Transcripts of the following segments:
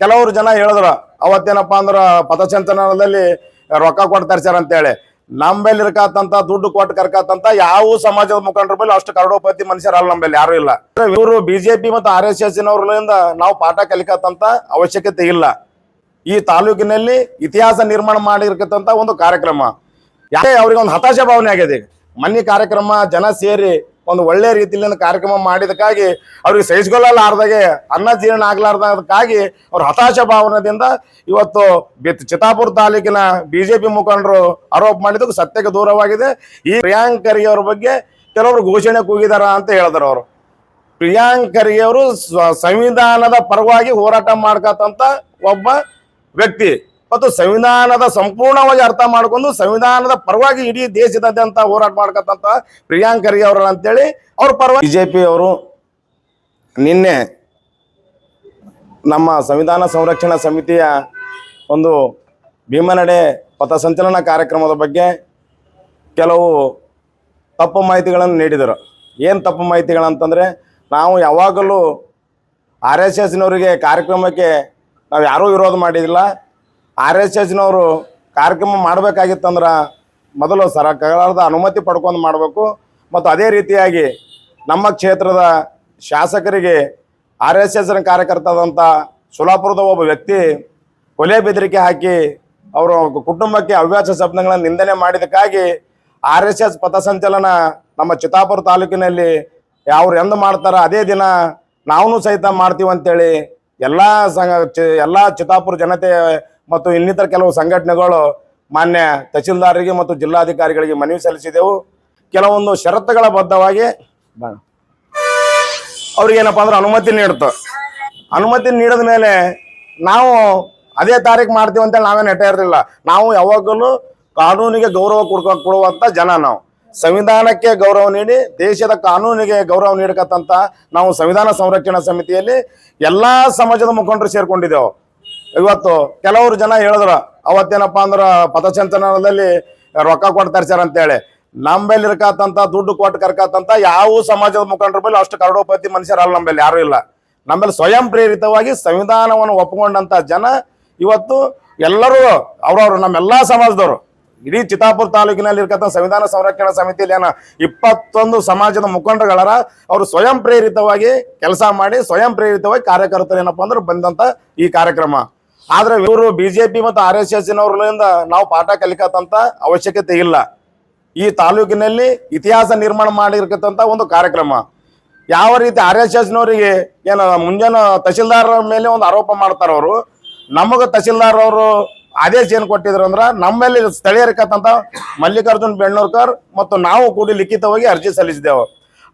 ಕೆಲವರು ಜನ ಹೇಳಿದ್ರು, ಅವತ್ತೇನಪ್ಪ ಅಂದ್ರ ಪಥಸಂಚಲನದಲ್ಲಿ ರೊಕ್ಕ ಕೊಟ್ಟು ತರ್ಸ್ಯಾರ ಅಂತೇಳಿ. ನಮ್ಮಲ್ಲಿ ಇರ್ಕಾತಂತ, ದುಡ್ಡು ಕೊಟ್ಟು ಕರ್ಕಾತಂತ ಯಾವ ಸಮಾಜದ ಮುಖಂಡರ ಮೇಲೆ ಅಷ್ಟು ಕರಡೋಪತಿ ಮನುಷ್ಯರಲ್ಲ ನಮ್ಮಲ್ಲಿ ಯಾರು ಇಲ್ಲ. ಇವರು ಬಿಜೆಪಿ ಮತ್ತು ಆರ್ ಎಸ್ ಎಸ್ ನಾವು ಪಾಠ ಕಲಿಕತ್ತಂತ ಅವಶ್ಯಕತೆ ಇಲ್ಲ. ಈ ತಾಲೂಕಿನಲ್ಲಿ ಇತಿಹಾಸ ನಿರ್ಮಾಣ ಮಾಡಿರ್ತಕ್ಕಂಥ ಒಂದು ಕಾರ್ಯಕ್ರಮ. ಯಾಕೆ ಅವ್ರಿಗೆ ಒಂದು ಹತಾಶ ಭಾವನೆ ಆಗಿದೆ? ಮನ್ನಿ ಕಾರ್ಯಕ್ರಮ ಜನ ಸೇರಿ ಒಂದು ಒಳ್ಳೆ ರೀತಿಯಲ್ಲಿ ಕಾರ್ಯಕ್ರಮ ಮಾಡಿದಕ್ಕಾಗಿ ಅವ್ರಿಗೆ ಸಹಿಸಿಕೊಳ್ಳಲಾರ್ದಾಗೆ, ಅನ್ನ ಜೀರ್ಣ ಆಗ್ಲಾರ್ದಕ್ಕಾಗಿ ಅವ್ರ ಹತಾಶ ಭಾವನದಿಂದ ಇವತ್ತು ಚಿತಾಪುರ ತಾಲೂಕಿನ ಬಿಜೆಪಿ ಮುಖಂಡರು ಆರೋಪ ಮಾಡಿದ್ದಕ್ಕೆ ಸತ್ಯಕ್ಕೆ ದೂರವಾಗಿದೆ. ಈ ಪ್ರಿಯಾಂಕ್ ಖರ್ಗೆ ಅವ್ರ ಬಗ್ಗೆ ಕೆಲವರು ಘೋಷಣೆ ಕೂಗಿದಾರ ಅಂತ ಹೇಳಿದ್ರು ಅವರು. ಪ್ರಿಯಾಂಕ್ ಖರ್ಗೆ ಅವರು ಸಂವಿಧಾನದ ಪರವಾಗಿ ಹೋರಾಟ ಮಾಡ್ಕತಂತ ಒಬ್ಬ ವ್ಯಕ್ತಿ. ಮತ್ತು ಸಂವಿಧಾನದ ಸಂಪೂರ್ಣವಾಗಿ ಅರ್ಥ ಮಾಡಿಕೊಂಡು ಸಂವಿಧಾನದ ಪರವಾಗಿ ಇಡೀ ದೇಶದಾದ್ಯಂತ ಹೋರಾಟ ಮಾಡ್ಕತ್ತಂತ ಪ್ರಿಯಾಂಕ್ ಖರ್ಗೆ ಅವರು ಅಂತೇಳಿ ಅವ್ರ ಪರವಾಗಿ ಬಿಜೆಪಿ ಅವರು ನಿನ್ನೆ ನಮ್ಮ ಸಂವಿಧಾನ ಸಂರಕ್ಷಣಾ ಸಮಿತಿಯ ಒಂದು ಭೀಮನಡೆ ಪಥಸಂಚಲನ ಕಾರ್ಯಕ್ರಮದ ಬಗ್ಗೆ ಕೆಲವು ತಪ್ಪು ಮಾಹಿತಿಗಳನ್ನು ನೀಡಿದರು. ಏನು ತಪ್ಪು ಮಾಹಿತಿಗಳಂತಂದರೆ ನಾವು ಯಾವಾಗಲೂ ಆರ್ ಎಸ್ ಎಸ್ನವರಿಗೆ ಕಾರ್ಯಕ್ರಮಕ್ಕೆ ನಾವು ಯಾರೂ ವಿರೋಧ ಮಾಡಿದಿಲ್ಲ ಆರ್ ಎಸ್ ಎಸ್ನವರು ಕಾರ್ಯಕ್ರಮ ಮಾಡಬೇಕಾಗಿತ್ತಂದ್ರೆ ಮೊದಲು ಸರ್ಕಾರದ ಅನುಮತಿ ಪಡ್ಕೊಂಡು ಮಾಡಬೇಕು. ಮತ್ತು ಅದೇ ರೀತಿಯಾಗಿ ನಮ್ಮ ಕ್ಷೇತ್ರದ ಶಾಸಕರಿಗೆ ಆರ್ ಎಸ್ ಎಸ್ನ ಕಾರ್ಯಕರ್ತದಂಥ ಸೋಲಾಪುರದ ಒಬ್ಬ ವ್ಯಕ್ತಿ ಕೊಲೆ ಬೆದರಿಕೆ ಹಾಕಿ ಅವರ ಕುಟುಂಬಕ್ಕೆ ಅವ್ಯಾಸ ಶಬ್ದಗಳನ್ನು ನಿಂದನೆ ಮಾಡಿದಕ್ಕಾಗಿ ಆರ್ ಎಸ್ ಎಸ್ ಪಥಸಂಚಲನ ನಮ್ಮ ಚಿತ್ತಾಪುರ ತಾಲೂಕಿನಲ್ಲಿ ಅವ್ರು ಎಂದು ಮಾಡ್ತಾರೋ ಅದೇ ದಿನ ನಾವೂ ಸಹಿತ ಮಾಡ್ತೀವಿ ಅಂತೇಳಿ ಎಲ್ಲ ಸಂಘ ಎಲ್ಲ ಚಿತ್ತಾಪುರ ಜನತೆ ಮತ್ತು ಇನ್ನಿತರ ಕೆಲವು ಸಂಘಟನೆಗಳು ಮಾನ್ಯ ತಹಸೀಲ್ದಾರರಿಗೆ ಮತ್ತು ಜಿಲ್ಲಾಧಿಕಾರಿಗಳಿಗೆ ಮನವಿ ಸಲ್ಲಿಸಿದೆವು. ಕೆಲವೊಂದು ಷರತ್ತುಗಳ ಬದ್ಧವಾಗಿ. ಅವ್ರಿಗೇನಪ್ಪ ಅಂದ್ರೆ ಅನುಮತಿ ನೀಡ್ತು. ಅನುಮತಿ ನೀಡಿದ ಮೇಲೆ ನಾವು ಅದೇ ತಾರೀಕು ಮಾಡ್ತೀವಿ ಅಂತೇಳಿ ನಾವೇನು ಇರಲಿಲ್ಲ. ನಾವು ಯಾವಾಗಲೂ ಕಾನೂನಿಗೆ ಗೌರವ ಕೊಡ್ಕೊ ಕೊಡುವಂತ ಜನ ನಾವು. ಸಂವಿಧಾನಕ್ಕೆ ಗೌರವ ನೀಡಿ, ದೇಶದ ಕಾನೂನಿಗೆ ಗೌರವ ನೀಡಕತ್ತಂತ ನಾವು ಸಂವಿಧಾನ ಸಂರಕ್ಷಣಾ ಸಮಿತಿಯಲ್ಲಿ ಎಲ್ಲಾ ಸಮಾಜದ ಮುಖಂಡರು ಸೇರ್ಕೊಂಡಿದ್ದೆವು. ಇವತ್ತು ಕೆಲವರು ಜನ ಹೇಳಿದ್ರು, ಅವತ್ತೇನಪ್ಪ ಅಂದ್ರ ಪಥಸಂಚಲನದಲ್ಲಿ ರೊಕ್ಕ ಕೊಟ್ಟು ತರ್ಸ್ಯಾರ ಅಂತೇಳಿ. ನಮ್ಮಲ್ಲಿ ಇರ್ಕಾತಂತ ದುಡ್ಡು ಕೊಟ್ಟು ಕರ್ಕತ್ತಂತ ಯಾವ ಸಮಾಜದ ಮುಖಂಡರ ಮೇಲೆ ಅಷ್ಟು ಕರಡೋಪತಿ ಮನುಷ್ಯರಲ್ಲ ನಮ್ಮಲ್ಲಿ, ಯಾರು ಇಲ್ಲ. ನಮ್ಮಲ್ಲಿ ಸ್ವಯಂ ಪ್ರೇರಿತವಾಗಿ ಸಂವಿಧಾನವನ್ನು ಒಪ್ಪಿಕೊಂಡಂತ ಜನ ಇವತ್ತು ಎಲ್ಲರೂ, ಅವ್ರವ್ರು ನಮ್ಮೆಲ್ಲಾ ಸಮಾಜದವರು ಇಡೀ ಚಿತ್ತಾಪುರ ತಾಲೂಕಿನಲ್ಲಿ ಇರ್ತಕ್ಕಂಥ ಸಂವಿಧಾನ ಸಂರಕ್ಷಣಾ ಸಮಿತಿಯಲ್ಲಿ ಏನ ಇಪ್ಪತ್ತೊಂದು ಸಮಾಜದ ಮುಖಂಡಗಳರ ಅವರು ಸ್ವಯಂ ಪ್ರೇರಿತವಾಗಿ ಕೆಲಸ ಮಾಡಿ ಸ್ವಯಂ ಪ್ರೇರಿತವಾಗಿ ಕಾರ್ಯಕರ್ತರು ಏನಪ್ಪ ಅಂದ್ರೆ ಬಂದಂತ ಈ ಕಾರ್ಯಕ್ರಮ. ಆದ್ರೆ ಇವರು ಬಿಜೆಪಿ ಮತ್ತು ಆರ್ ಎಸ್ ಎಸ್ ನಾವು ಪಾಠ ಕಲಿಕತ್ತಂತ ಅವಶ್ಯಕತೆ ಇಲ್ಲ. ಈ ತಾಲೂಕಿನಲ್ಲಿ ಇತಿಹಾಸ ನಿರ್ಮಾಣ ಮಾಡಿರ್ತಕ್ಕಂಥ ಒಂದು ಕಾರ್ಯಕ್ರಮ. ಯಾವ ರೀತಿ ಆರ್ ಎಸ್ ಎಸ್ನವರಿಗೆ ಏನು ಮುಂಜಾನೆ ತಹಸೀಲ್ದಾರ್ ಮೇಲೆ ಒಂದು ಆರೋಪ ಮಾಡ್ತಾರ ಅವರು ನಮಗೆ ತಹಸೀಲ್ದಾರ್ ಅವರು ಆದೇಶ ಏನು ಕೊಟ್ಟಿದ್ರು ಅಂದ್ರೆ ನಮ್ಮಲ್ಲಿ ಸ್ಥಳೀಯರಿಕಂತ ಮಲ್ಲಿಕಾರ್ಜುನ್ ಬೆಣ್ಣೂರ್ಕರ್ ಮತ್ತು ನಾವು ಕೂಡಿ ಲಿಖಿತವಾಗಿ ಅರ್ಜಿ ಸಲ್ಲಿಸಿದೆವು.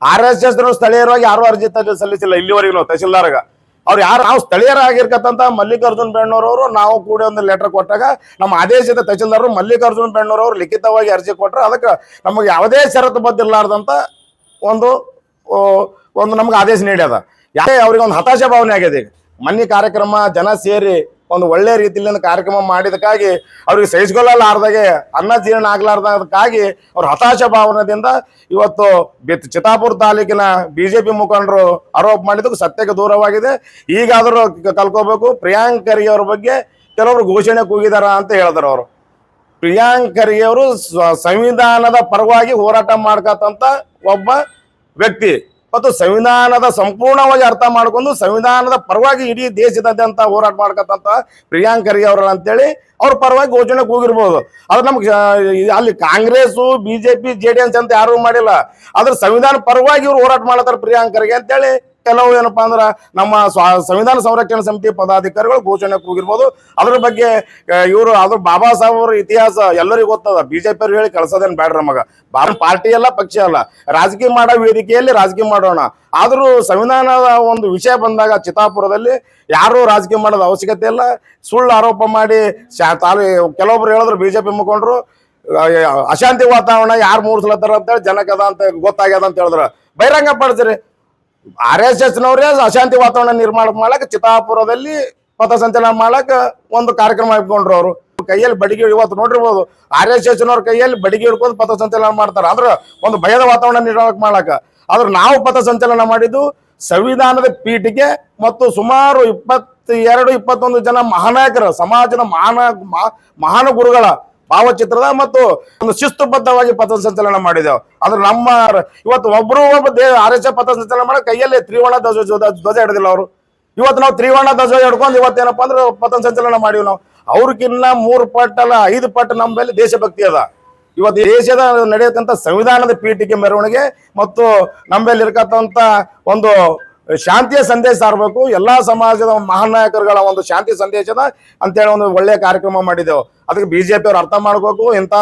ಆರ್ ಎಸ್ ಎಸ್ ಸ್ಥಳೀಯರಾಗಿ ಯಾರು ಅರ್ಜಿ ಸಲ್ಲಿಸಿಲ್ಲ ಇಲ್ಲಿವರೆಗೂ ತಹಸೀಲ್ದಾರಾಗ ಅವ್ರು ಯಾರು ನಾವು ಸ್ಥಳೀಯರಾಗಿರ್ಕಂತ ಮಲ್ಲಿಕಾರ್ಜುನ್ ಬೆಣ್ಣೂರವರು ನಾವು ಕೂಡ ಒಂದು ಲೆಟರ್ ಕೊಟ್ಟಾಗ ನಮ್ಮ ಆದೇಶದ ತಹಸೀಲ್ದಾರರು ಮಲ್ಲಿಕಾರ್ಜುನ್ ಬೆಣ್ಣೂರವರು ಲಿಖಿತವಾಗಿ ಅರ್ಜಿ ಕೊಟ್ಟರು ಅದಕ್ಕೆ ನಮಗೆ ಯಾವುದೇ ಷರತ್ತು ಬದ್ದಿಲ್ಲಾರ್ದಂತ ಒಂದು ಒಂದು ನಮ್ಗೆ ಆದೇಶ ನೀಡ್ಯದ. ಯಾಕೆ ಅವ್ರಿಗೆ ಒಂದು ಹತಾಶ ಭಾವನೆ ಆಗಿದೆ ಈಗ? ಮನ್ನಿ ಕಾರ್ಯಕ್ರಮ, ಜನ ಸೇರಿ ಒಂದು ಒಳ್ಳೆ ರೀತಿಯಲ್ಲಿ ಕಾರ್ಯಕ್ರಮ ಮಾಡಿದಕ್ಕಾಗಿ ಅವ್ರಿಗೆ ಸಹಿಸ್ಕೊಳ್ಳಲಾರ್ದಾಗೆ, ಅನ್ನ ಜೀರ್ಣ ಆಗ್ಲಾರ್ದಕ್ಕಾಗಿ ಅವ್ರ ಹತಾಶ ಭಾವನದಿಂದ ಇವತ್ತು ಚಿತಾಪುರ ತಾಲೂಕಿನ ಬಿಜೆಪಿ ಮುಖಂಡರು ಆರೋಪ ಮಾಡಿದ್ದಕ್ಕೆ ಸತ್ಯಕ್ಕೆ ದೂರವಾಗಿದೆ. ಈಗಾದರೂ ಕಲ್ಕೋಬೇಕು. ಪ್ರಿಯಾಂಕ್ ಖರ್ಗೆ ಅವ್ರ ಬಗ್ಗೆ ಕೆಲವರು ಘೋಷಣೆ ಕೂಗಿದಾರ ಅಂತ ಹೇಳಿದ್ರು ಅವರು. ಪ್ರಿಯಾಂಕ್ ಖರ್ಗೆ ಅವರು ಸಂವಿಧಾನದ ಪರವಾಗಿ ಹೋರಾಟ ಮಾಡ್ಕತಂತ ಒಬ್ಬ ವ್ಯಕ್ತಿ. ಮತ್ತು ಸಂವಿಧಾನದ ಸಂಪೂರ್ಣವಾಗಿ ಅರ್ಥ ಮಾಡ್ಕೊಂಡು ಸಂವಿಧಾನದ ಪರವಾಗಿ ಇಡೀ ದೇಶದಾದ್ಯಂತ ಹೋರಾಟ ಮಾಡ್ಕತ್ತಂತ ಪ್ರಿಯಾಂಕ್ ಖರ್ಗೆ ಅವ್ರ ಅಂತೇಳಿ ಅವ್ರ ಪರವಾಗಿ ಘೋಷಣೆ ಕೂಗಿರ್ಬೋದು ಅದು ನಮ್ಗೆ ಅಲ್ಲಿ Congress, BJP, J D S ಅಂತ ಯಾರು ಮಾಡಿಲ್ಲ. ಆದ್ರೆ ಸಂವಿಧಾನ ಪರವಾಗಿ ಇವ್ರು ಹೋರಾಟ ಮಾಡತ್ತಾರ ಪ್ರಿಯಾಂಕ್ ಖರ್ಗೆ ಅಂತೇಳಿ ಕೆಲವು ಏನಪ್ಪಾ ಅಂದ್ರೆ ನಮ್ಮ ಸಂವಿಧಾನ ಸಂರಕ್ಷಣಾ ಸಮಿತಿ ಪದಾಧಿಕಾರಿಗಳು ಘೋಷಣೆ ಕೂಗಿರ್ಬೋದು. ಅದ್ರ ಬಗ್ಗೆ ಇವರು ಅದು ಬಾಬಾ ಸಾಹೇಬ್ ಅವರ ಇತಿಹಾಸ ಎಲ್ಲರಿಗೂ ಗೊತ್ತದ. ಬಿಜೆಪಿ ಅವ್ರು ಹೇಳಿ ಕಳ್ಸೋದೇನು ಬೇಡ್ರ ನಮಗ. ಬಾಬಾ ಪಾರ್ಟಿ ಅಲ್ಲ, ಪಕ್ಷ ಅಲ್ಲ. ರಾಜಕೀಯ ಮಾಡೋ ವೇದಿಕೆಯಲ್ಲಿ ರಾಜಕೀಯ ಮಾಡೋಣ. ಆದರೂ ಸಂವಿಧಾನದ ಒಂದು ವಿಷಯ ಬಂದಾಗ ಚಿತ್ತಾಪುರದಲ್ಲಿ ಯಾರು ರಾಜಕೀಯ ಮಾಡೋದು ಅವಶ್ಯಕತೆ ಇಲ್ಲ. ಸುಳ್ಳು ಆರೋಪ ಮಾಡಿ ಶಾ- ಕೆಲವೊಬ್ರು ಹೇಳಿದ್ರು ಬಿಜೆಪಿ ಮುಖಂಡರು ಅಶಾಂತಿ ವಾತಾವರಣ ಯಾರು ಮೂಡ್ಸ್ಲತ್ತಾರ ಅಂತೇಳಿ ಜನಕ್ಕದ ಅಂತ ಗೊತ್ತಾಗ್ಯದ ಅಂತ ಹೇಳಿದ್ರು. ಬಹಿರಂಗ ಪಡಿಸ್ರಿ. ಆರ್ ಎಸ್ ಎಸ್ ನವ್ರೆ ಅಶಾಂತಿ ವಾತಾವರಣ ನಿರ್ಮಾಣ ಮಾಡಕ್ ಚಿತ್ತಾಪುರದಲ್ಲಿ ಪಥಸಂಚಲನ ಮಾಡಕ್ ಒಂದು ಕಾರ್ಯಕ್ರಮ ಇಟ್ಕೊಂಡ್ರು ಅವರು. ಕೈಯಲ್ಲಿ ಬಡಿಗೆ ಇವತ್ತು ನೋಡಿರ್ಬೋದು. ಆರ್ ಎಸ್ ಎಸ್ ನವ್ರ ಕೈಯಲ್ಲಿ ಬಡಿಗೆ ಹಿಡ್ಕೊಂಡು ಪಥಸಂಚಲನ ಮಾಡ್ತಾರೆ. ಅಂದ್ರೆ ಒಂದು ಭಯದ ವಾತಾವರಣ ನಿರ್ಮಾಣ ಮಾಡಕ್. ಆದ್ರೆ ನಾವು ಪಥಸಂಚಲನ ಮಾಡಿದ್ದು ಸಂವಿಧಾನದ ಪೀಠಿಗೆ ಮತ್ತು ಸುಮಾರು ಇಪ್ಪತ್ ಇಪ್ಪತ್ತೆರಡು ಇಪ್ಪತ್ತೊಂದು ಜನ ಮಹಾನಾಯಕರು, ಸಮಾಜದ ಮಹಾನ ಮಹಾನ್ ಗುರುಗಳ ಭಾವಚಿತ್ರದ ಮತ್ತು ಒಂದು ಶಿಸ್ತುಬದ್ಧವಾಗಿ ಪಥಸಂಚಲನ ಮಾಡಿದೆವು. ಆದ್ರೆ ನಮ್ಮ ಇವತ್ತು ಒಬ್ರು ಒಬ್ಬ ದೇ, ಆರ್ ಎಸ್ ಎಫ್ ಪಥಸಂಚಲನ ಮಾಡೋ ಕೈಯಲ್ಲಿ ತ್ರಿವರ್ಣ ಧ್ವಜ, ಧ್ವಜ- ಹಿಡಿದಿಲ್ಲ ಅವರು. ಇವತ್ತು ನಾವು ತ್ರಿವರ್ಣ ಧ್ವಜ ಹಿಡ್ಕೊಂಡು ಇವತ್ತೇನಪ್ಪ ಅಂದ್ರೆ ಪಥಸಂಚಲನ ಮಾಡಿವಿ ನಾವು. ಅವ್ರಿಗಿನ್ನ ಮೂರು ಪಟ್ಟಲ್ಲ ಐದು ಪಟ್ಟು ನಮ್ಮ ಮೇಲೆ ದೇಶಭಕ್ತಿ ಅದ. ಇವತ್ತು ದೇಶದ ನಡೆಯತಕ್ಕಂಥ ಸಂವಿಧಾನದ ಪೀಠಿಕೆ ಮೆರವಣಿಗೆ ಮತ್ತು ನಮ್ಮಲ್ಲಿ ಇರತಕ್ಕಂಥ ಒಂದು ಶಾಂತಿಯ ಸಂದೇಶ ಸಾರಬೇಕು. ಎಲ್ಲಾ ಸಮಾಜದ ಮಹಾನ್ ನಾಯಕರುಗಳ ಒಂದು ಶಾಂತಿ ಸಂದೇಶದ ಅಂತೇಳಿ ಒಂದು ಒಳ್ಳೆಯ ಕಾರ್ಯಕ್ರಮ ಮಾಡಿದೆವು. ಅದಕ್ಕೆ ಬಿಜೆಪಿ ಅವ್ರು ಅರ್ಥ ಮಾಡ್ಬೇಕು, ಇಂಥ